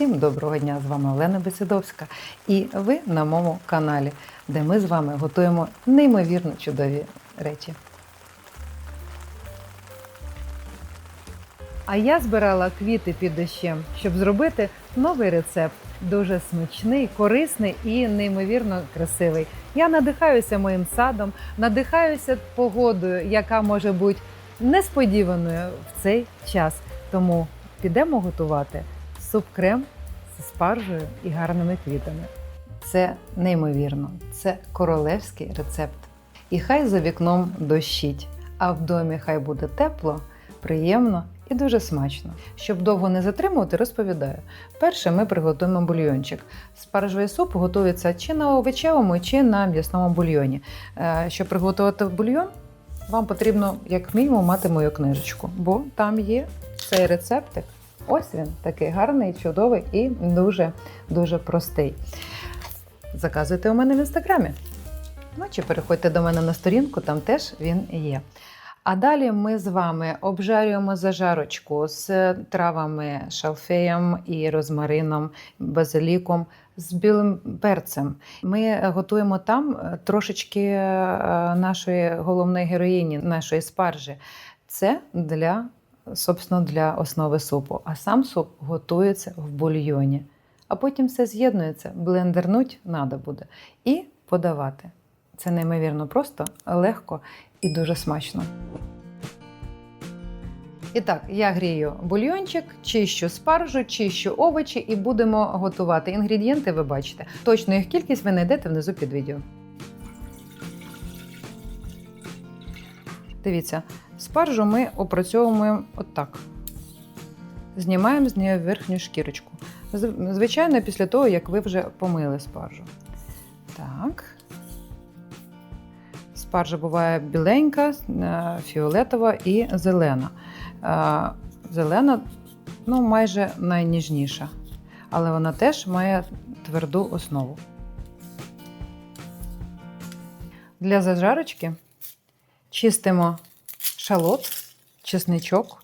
Всім доброго дня! З вами Олена Бесідовська. І ви на моєму каналі, де ми з вами готуємо неймовірно чудові речі. А я збирала квіти під дощем, щоб зробити новий рецепт. Дуже смачний, корисний і неймовірно красивий. Я надихаюся моїм садом, надихаюся погодою, яка може бути несподіваною в цей час. Тому підемо готувати суп-крем з спаржею і гарними квітами. Це неймовірно, це королевський рецепт. І хай за вікном дощить, а в домі хай буде тепло, приємно і дуже смачно. Щоб довго не затримувати, розповідаю. Перше ми приготуємо бульйончик. Спаржевий суп готується чи на овочевому, чи на м'ясному бульйоні. Е, Щоб приготувати бульйон, вам потрібно як мінімум мати мою книжечку, бо там є цей рецептик. Ось він такий гарний, чудовий і дуже дуже простий. Заказуйте у мене в інстаграмі. Ну чи переходьте до мене на сторінку, там теж він є. А далі ми з вами обжарюємо зажарочку з травами, шалфеєм і розмарином, базиліком, з білим перцем. Ми готуємо там е, трошечки е, нашої головної героїні, нашої спаржі. Це для, собственно, для основи супу. А сам суп готується в бульйоні. А потім все з'єднується, блендернуть треба буде і подавати. Це неймовірно просто, легко і дуже смачно. І так, я грію бульйончик, чищу спаржу, чищу овочі і будемо готувати. Інгредієнти ви бачите. Точну їх кількість ви знайдете внизу під відео. Дивіться, спаржу ми опрацьовуємо отак. Знімаємо з неї верхню шкірочку. Звичайно, після того, як ви вже помили спаржу. Так. Спаржа буває біленька, е, фіолетова і зелена. Е, Зелена ну, майже найніжніша, але вона теж має тверду основу. Для зажарочки чистимо шалот, чесничок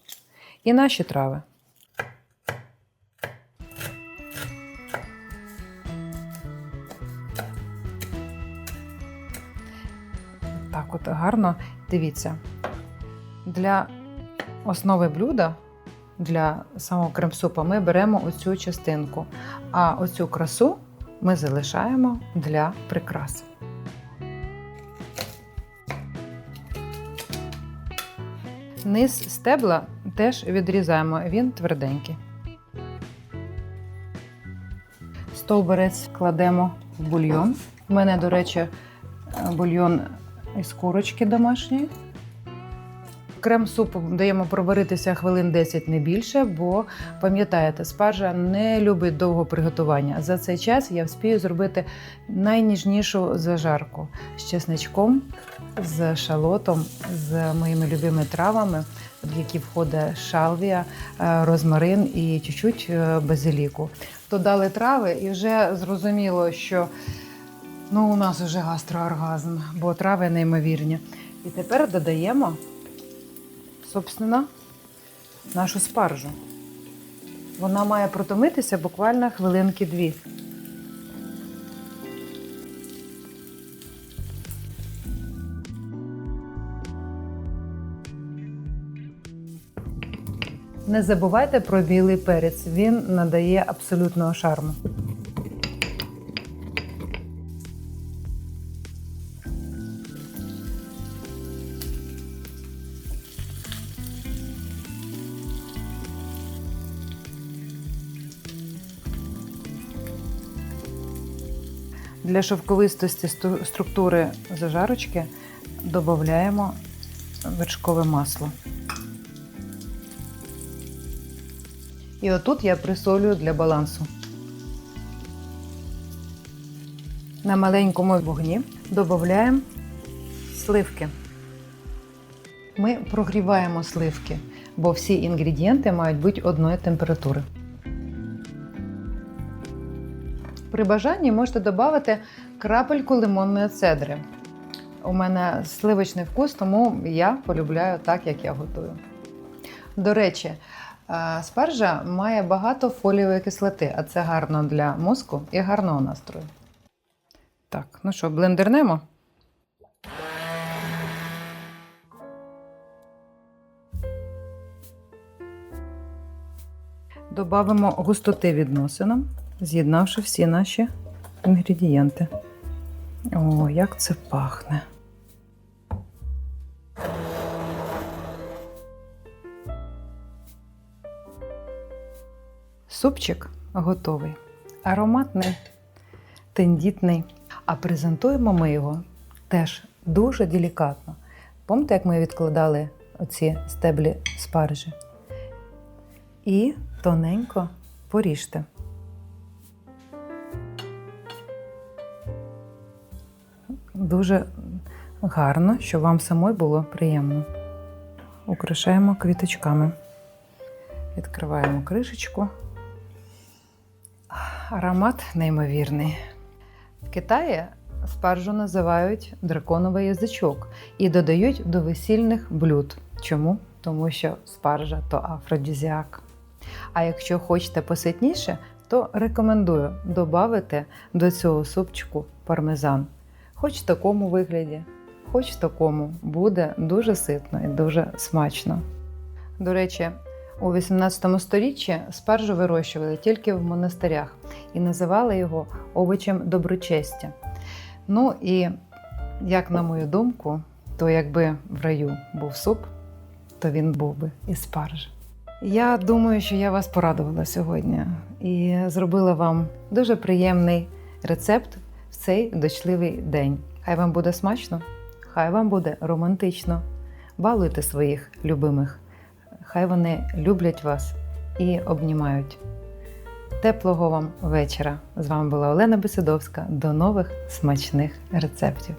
і наші трави. Так, от гарно дивіться. Для основи блюда, для самого крем-супа, ми беремо оцю частинку, а оцю красу ми залишаємо для прикрас. Низ стебла теж відрізаємо, він тверденький. Стовберець кладемо в бульйон. У мене, до речі, е, бульйон із курочки домашньої. Крем супу даємо проваритися хвилин 10 не більше, бо пам'ятаєте, спаржа не любить довго приготування. За цей час я вспію зробити найніжнішу зажарку з чесничком, з шалотом, з моїми любими травами, в які входить шалвія, е, розмарин і чуть-чуть е, базиліку. Додали трави і вже зрозуміло, що ну, у нас вже гастрооргазм, бо трави неймовірні. І тепер додаємо собственно, нашу спаржу. Вона має протомитися буквально хвилинки дві. Не забувайте про білий перець. Він надає абсолютного шарму. Для шовковистості структури зажарочки додаємо вершкове масло. І отут я присолюю для балансу. На маленькому вогні додаємо сливки. Ми прогріваємо сливки, бо всі інгредієнти мають бути одної температури. При бажанні можете додати крапельку лимонної цедри. У мене сливочний вкус, тому я полюбляю так, як я готую. До речі, Спаржа має багато фолієвої кислоти, а це гарно для мозку і гарного настрою. Так, ну що, блендернемо? Добавимо густоти відносинам, з'єднавши всі наші інгредієнти. О, як це пахне! Супчик готовий, ароматний, тендітний. А презентуємо ми його теж дуже делікатно. Пам'ятаєте, як ми відкладали оці стеблі спаржі? І тоненько поріжте. Дуже гарно, щоб вам самой було приємно. Украшаємо квіточками. Відкриваємо кришечку. Аромат неймовірний. В Китаї спаржу називають драконовий язичок і додають до весільних блюд. Чому? Тому що спаржа то афродізіак. А якщо хочете поситніше, то рекомендую додати до цього супчику пармезан. Хоч в такому вигляді, хоч в такому буде дуже ситно і дуже смачно. До речі, у 18 сторіччі спаржу вирощували тільки в монастирях і називали його овочем доброчестя. Ну і, як на мою думку, то якби в раю був суп, то він був би із спаржі. Я думаю, що я вас порадувала сьогодні і зробила вам дуже приємний рецепт цей дочливий день. Хай вам буде смачно, хай вам буде романтично. Балуйте своїх любимих, хай вони люблять вас і обнімають. Теплого вам вечора! З вами була Олена Бесидовська. До нових смачних рецептів.